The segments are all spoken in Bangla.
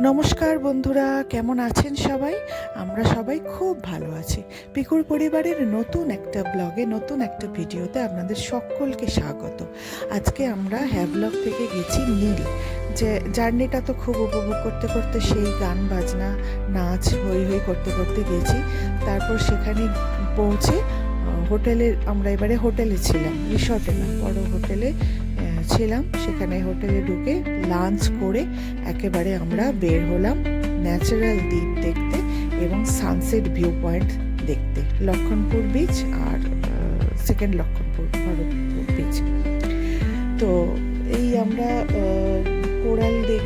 নমস্কার বন্ধুরা, কেমন আছেন সবাই? আমরা সবাই খুব ভালো আছি। পিকুর পরিবারের নতুন একটা ব্লগে, নতুন একটা ভিডিওতে আপনাদের সকলকে স্বাগত। আজকে আমরা হ্যাভলগ থেকে গেছি নীল। যে জার্নিটা তো খুব উপভোগ করতে করতে সেই গান, বাজনা, নাচ হই হই করতে করতে গেছি। তারপর সেখানে পৌঁছে হোটেলে, আমরা এবারে হোটেলে ছিলাম, রিসর্টে না, বড় হোটেলে ছিলাম, সেখানে হোটেলে ঢুকে লাঞ্চ করে একেবারে আমরা বের হলাম ন্যাচারাল দ্বীপ দেখতে এবং সানসেট ভিউ পয়েন্ট দেখতে, লক্ষণপুর বিচ আর সেকেন্ড লক্ষণপুর, ভরতপুর বিচ তো এই আমরা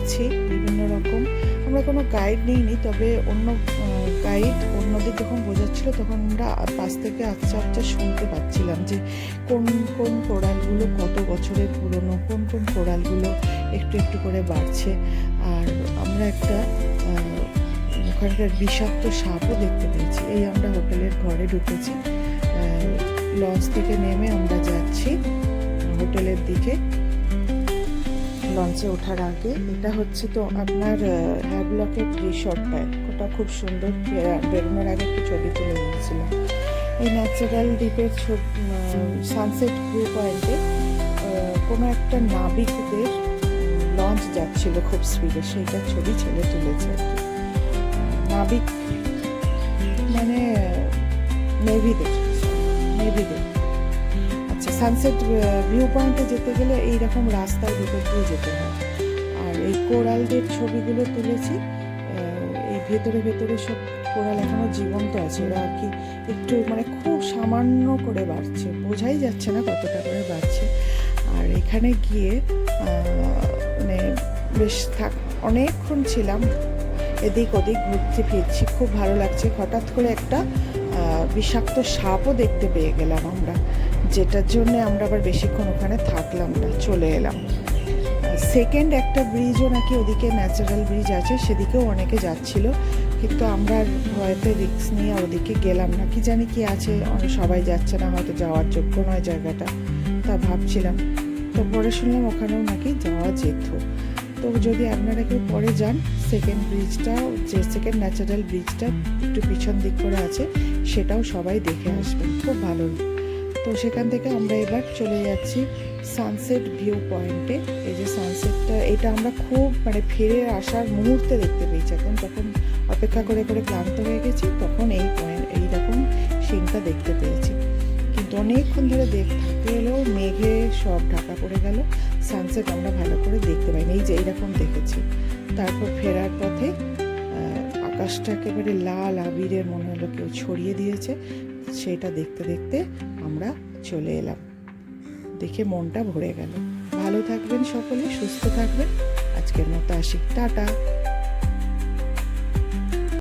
দেখছি বিভিন্ন রকম। আমরা কোনো গাইড নিইনি, তবে অন্য গাইড অন্যদের যখন বোঝাচ্ছিল, তখন আমরা পাশ থেকে আচ্ছা আচ্ছা শুনতে পাচ্ছিলাম যে, কোন কোন কোড়ালগুলো কত বছরের পুরনো, কোন কোন কোড়ালগুলো একটু একটু করে বাড়ছে। আর আমরা একটা ওখানকার বিষাক্ত সাপও দেখতে পেয়েছি। এই আমরা হোটেলের ঘরে ঢুকেছি। লঞ্চ থেকে নেমে আমরা যাচ্ছি হোটেলের দিকে। লঞ্চে ওঠার আগে, এটা হচ্ছে তো আপনার হ্যাভলকের রিসর্টটায় ওটা খুব সুন্দর বেরোনোর আগে একটু ছবি তুলে নিয়েছিলাম। এই ন্যাচারাল দ্বীপের সানসেট ভিউ পয়েন্টে কোনো একটা নাবিকদের লঞ্চ যাচ্ছিল খুব স্পিডে সেইটা ছবি ছেলে তুলেছে নাবিক মানে নেভিদের সানসেট ভিউ পয়েন্টে যেতে গেলে এই রকম রাস্তার ভিতর দিয়ে যেতে হয়। আর এই কোরালদের ছবিগুলো তুলেছি এই ভেতরে ভেতরে সব কোরাল এখনও জীবন্ত আছে। ওরা আর কি একটু মানে খুব সামান্য করে বাড়ছে। বোঝাই যাচ্ছে না কতটা করে বাড়ছে। আর এখানে গিয়ে মানে বেশ থাক, অনেকক্ষণ ছিলাম এদিক ওদিক ঘুরতে ফিরছি। খুব ভালো লাগছে। হঠাৎ করে একটা বিষাক্ত সাপও দেখতে পেয়ে গেলাম আমরা। যেটার জন্য আমরা আবার বেশিক্ষণ ওখানে থাকলাম না, চলে এলাম। সেকেন্ড একটা ব্রিজও নাকি ওদিকে ন্যাচারাল ব্রিজ আছে, সেদিকেও অনেকে যাচ্ছিল। কিন্তু আমরা ভয়তে রিক্স নিয়ে ওদিকে গেলাম না। কি জানি কি আছে সবাই যাচ্ছে না, হয়তো যাওয়ার যোগ্য নয় জায়গাটা। তা ভাবছিলাম। তো পরে শুনলাম ওখানেও নাকি যাওয়া যেত। তো যদি আপনারা কেউ পরে যান সেকেন্ড ব্রিজটাও যে সেকেন্ড ন্যাচারাল ব্রিজটা একটু পিছন দিক করে আছে, সেটাও সবাই দেখে আসবেন। খুব ভালো তো সেখান থেকে আমরা এবার চলে যাচ্ছি সানসেট ভিউ পয়েন্টে এই যে সানসেটটা এটা আমরা খুব মানে ফিরে আসার মুহূর্তে দেখতে পেয়েছি। এখন যখন অপেক্ষা করে করে ক্লান্ত হয়ে গেছি, তখন এই পয়েন্ট এইরকম সিনটা দেখতে পেয়েছি। কিন্তু অনেকক্ষণ ধরে দেখতে এলেও মেঘে সব ঢাকা পড়ে গেল। সানসেট আমরা ভালো করে দেখতে পাইনি, এই যে এইরকম দেখেছি। তারপর ফেরার পথে আকাশটা একেবারে লাল আবিরের মনে হলো কেউ ছড়িয়ে দিয়েছে। সেটা দেখতে দেখতে আমরা চলে এলাম। দেখে মনটা ভরে গেল। ভালো থাকবেন সকলে, সুস্থ থাকবেন। আজকের মতো আসি। টাটা।